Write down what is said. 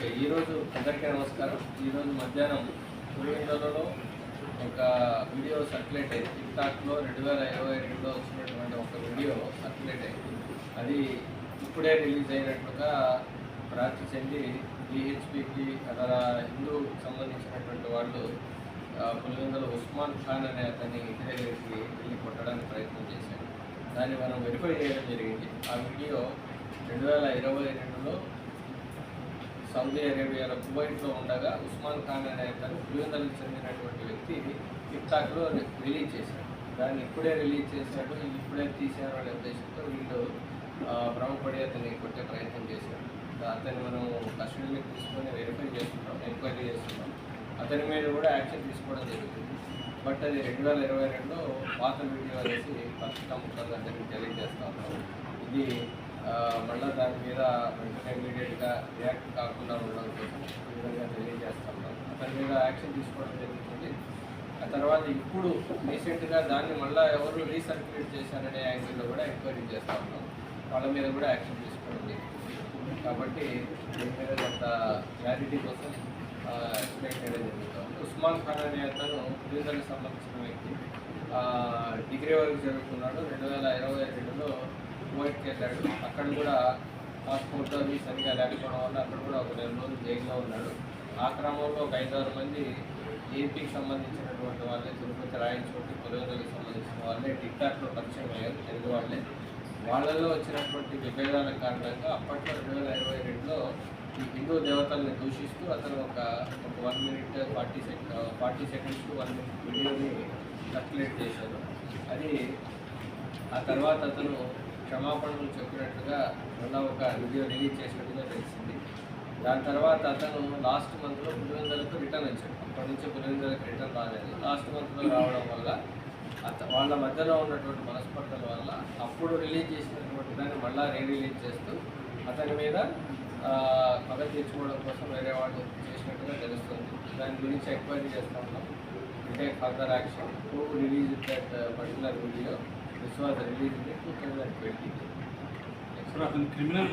ఈరోజు అందరికీ నమస్కారం. ఈరోజు మధ్యాహ్నం పులివెందులలో ఒక వీడియో సర్క్యులేట్ అయింది. టిక్టాక్లో రెండు వేల ఇరవై రెండులో వచ్చినటువంటి ఒక వీడియో సర్క్యులేట్ అయింది. అది ఇప్పుడే రిలీజ్ అయినట్లుగా భ్రాంతి చెంది డిహెచ్పికి అక్కడ హిందూ సంబంధించినటువంటి వాళ్ళు ఆ, పులివెందుల ఉస్మాన్ ఖాన్ అనే అతన్ని ఇంటి వెళ్ళి కొట్టడానికి ప్రయత్నం చేశారు. దాన్ని మనం వెరిఫై చేయడం జరిగింది. ఆ వీడియో రెండు వేల ఇరవై రెండులో సౌదీ అరేబియాలో కువైట్లో ఉండగా ఉస్మాన్ ఖాన్ అనే అతను పులివెందులకు చెందినటువంటి వ్యక్తి టిక్టాక్లో రిలీజ్ చేశాడు. దాన్ని ఇప్పుడే రిలీజ్ చేశాడు ఇప్పుడే తీశారు అనే ఉద్దేశంతో వీళ్ళు భ్రమపడి అతన్ని కొట్టే ప్రయత్నం చేశారు. అతన్ని మనం కస్టడీలోకి తీసుకొని వెరిఫై చేస్తున్నాం ఎంక్వైరీ చేస్తున్నాం. అతని మీద కూడా యాక్షన్ తీసుకోవడం జరుగుతుంది. బట్ అది రెండు వేల ఇరవై రెండులో పాత వీడియో అనేసి పత్రికా ముఖాలు అందరికీ తెలియజేస్తా ఉన్నాం. ఇది మళ్ళీ దాని మీద వెంటనే ఇమీడియట్గా రియాక్ట్ కాకుండా ఉండడం కోసం ఈ విధంగా తెలియజేస్తాం. అతని మీద యాక్షన్ తీసుకోవడం జరుగుతుంది. ఆ తర్వాత ఇప్పుడు రీసెంట్గా దాన్ని మళ్ళీ ఎవరు రీసర్క్యులేట్ చేశారనే యాంగిల్లో కూడా ఎంక్వైరీ చేస్తా. ఉన్నాం వాళ్ళ మీద కూడా యాక్షన్ తీసుకోవడం జరుగుతుంది. కాబట్టి దీని మీద కొంత క్లారిటీ కోసం ఎక్స్ప్లెయిన్ చేయడం జరుగుతుంది. ఉస్మాన్ ఖాన్ అనే అతను పులివెందులకు సంబంధించిన వ్యక్తి డిగ్రీ వరకు చదువుకున్నాడు. రెండు వేల ఇరవై రెండులో కువైట్కి వెళ్ళాడు. అక్కడ కూడా పాస్పోర్ట్ అవి సరిగా లేకపోవడం వల్ల అక్కడ కూడా ఒక నెల రోజులు జైల్లో ఉన్నాడు. ఆ క్రమంలో ఒక ఐదారు మంది ఏపీకి సంబంధించినటువంటి వాళ్ళే తిరుపతి రాయచోటి పులివెందులకు సంబంధించిన వాళ్ళే టిక్టాక్లో పరిచయం అయ్యారు తెలుగు వాళ్ళే. వాళ్ళలో వచ్చినటువంటి విభేదాల కారణంగా అప్పట్లో రెండు వేల ఇరవై రెండులో ఈ హిందూ దేవతల్ని దూషిస్తూ అతను ఒక ఒక one minute forty second forty seconds one minute వీడియోని సర్క్యులేట్ చేశారు అది ఆ తర్వాత అతను క్షమాపణలు చెప్పినట్టుగా మొన్న ఒక వీడియో రిలీజ్ చేసినట్టుగా తెలిసింది. దాని తర్వాత అతను లాస్ట్ మంత్లో పులివెందలకు రిటర్న్ వచ్చాడు. అప్పటి నుంచి పులివెందలకు రిటర్న్ రాలేదు. లాస్ట్ మంత్లో రావడం వల్ల అత వాళ్ళ మధ్యలో ఉన్నటువంటి మనస్పర్ధల వల్ల అప్పుడు రిలీజ్ చేసినటువంటి దాన్ని మళ్ళీ రీ రిలీజ్ చేస్తూ అతని మీద పగ తీర్చుకోవడం కోసం వేరే వాళ్ళు చేసినట్టుగా తెలుస్తుంది. దాని గురించి ఎంక్వైరీ చేస్తా. ఉన్నాం take further action. To release that particular video. విశ్వాస release two thousand twenty sir అతను క్రిమినల్